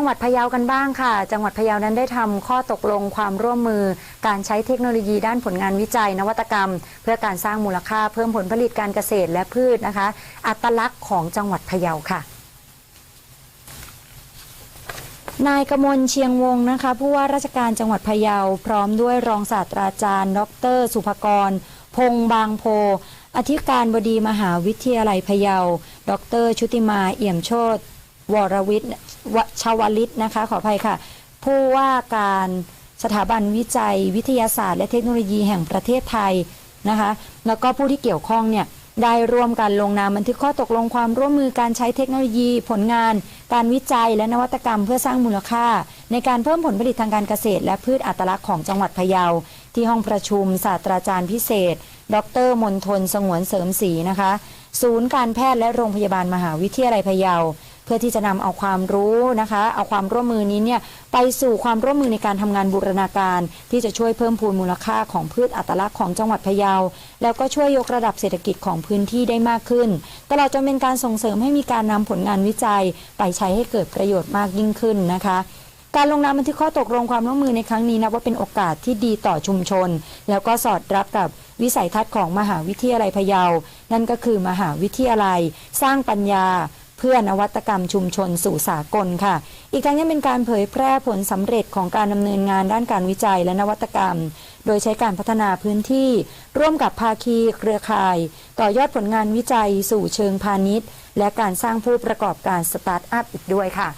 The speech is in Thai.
จังหวัดพะเยากันบ้างค่ะ จังหวัดพะเยานั้นได้ทำข้อตกลงความร่วมมือ การใช้เทคโนโลยีด้านผลงานวิจัยนวัตกรรม เพื่อการสร้างมูลค่าเพิ่มผลผลิตการเกษตรและพืชนะคะ อัตลักษณ์ของจังหวัดพะเยาค่ะนายกมลเชียงวงนะคะผู้ว่าราชการจังหวัดพะเยา พร้อมด้วยรองศาสตราจารย์ ดร สุภกร พงษ์บางโพ อธิการบดีมหาวิทยาลัยพะเยา ดร ชุติมาเอี่ยมโชต วรวิทย์ชาวลิตนะคะ ขออภัยค่ะ ผู้ว่าการสถาบันวิจัย วิทยาศาสตร์ และเทคโนโลยีแห่งประเทศไทยนะคะ แล้วก็ผู้ที่เกี่ยวข้องเนี่ยได้ร่วมกันลงนามบันทึกข้อตกลงความร่วมมือการใช้เทคโนโลยี ผลงาน การวิจัยและนวัตกรรมเพื่อสร้างมูลค่า ในการเพิ่มผลผลิตทางการเกษตร และพืชอัตลักษณ์ของจังหวัดพะเยา ที่ห้องประชุม ศาสตราจารย์พิเศษ ดรมนทนสงวนเสริมศรีนะคะ ศูนย์การแพทย์และโรงพยาบาลมหาวิทยาลัยพะเยา พื่อที่จะนำเอาความรู้นะคะ เอาความร่วมมือนี้เนี่ยไปสู่ความร่วมมือในการทำงานบูรณาการ ที่จะช่วยเพิ่มพูนมูลค่าของพืชอัตลักษณ์ของจังหวัดพะเยา แล้วก็ช่วยยกระดับเศรษฐกิจของพื้นที่ได้มากขึ้น ตลอดจนเป็นการส่งเสริมให้มีการนำผลงานวิจัย ไปใช้ให้เกิดประโยชน์มากยิ่งขึ้นนะคะการลงนามบันทึกข้อตกลงความร่วมมือในครั้งนี้นับว่าเป็นโอกาสที่ดีต่อชุมชน แล้วก็สอดรับกับวิสัยทัศน์ของมหาวิทยาลัยพะเยา นั่นก็คือมหาวิทยาลัย สร้างปัญญา เพื่อนวัตกรรมชุมชนสู่สากลค่ะ อีกทั้งยังเป็นการเผยแพร่ผลสำเร็จของการดำเนินงานด้านการวิจัยและนวัตกรรม โดยใช้การพัฒนาพื้นที่ ร่วมกับภาคีเครือข่าย ต่อยอดผลงานวิจัยสู่เชิงพาณิชย์ และการสร้างผู้ประกอบการสตาร์ทอัพอีกด้วยค่ะ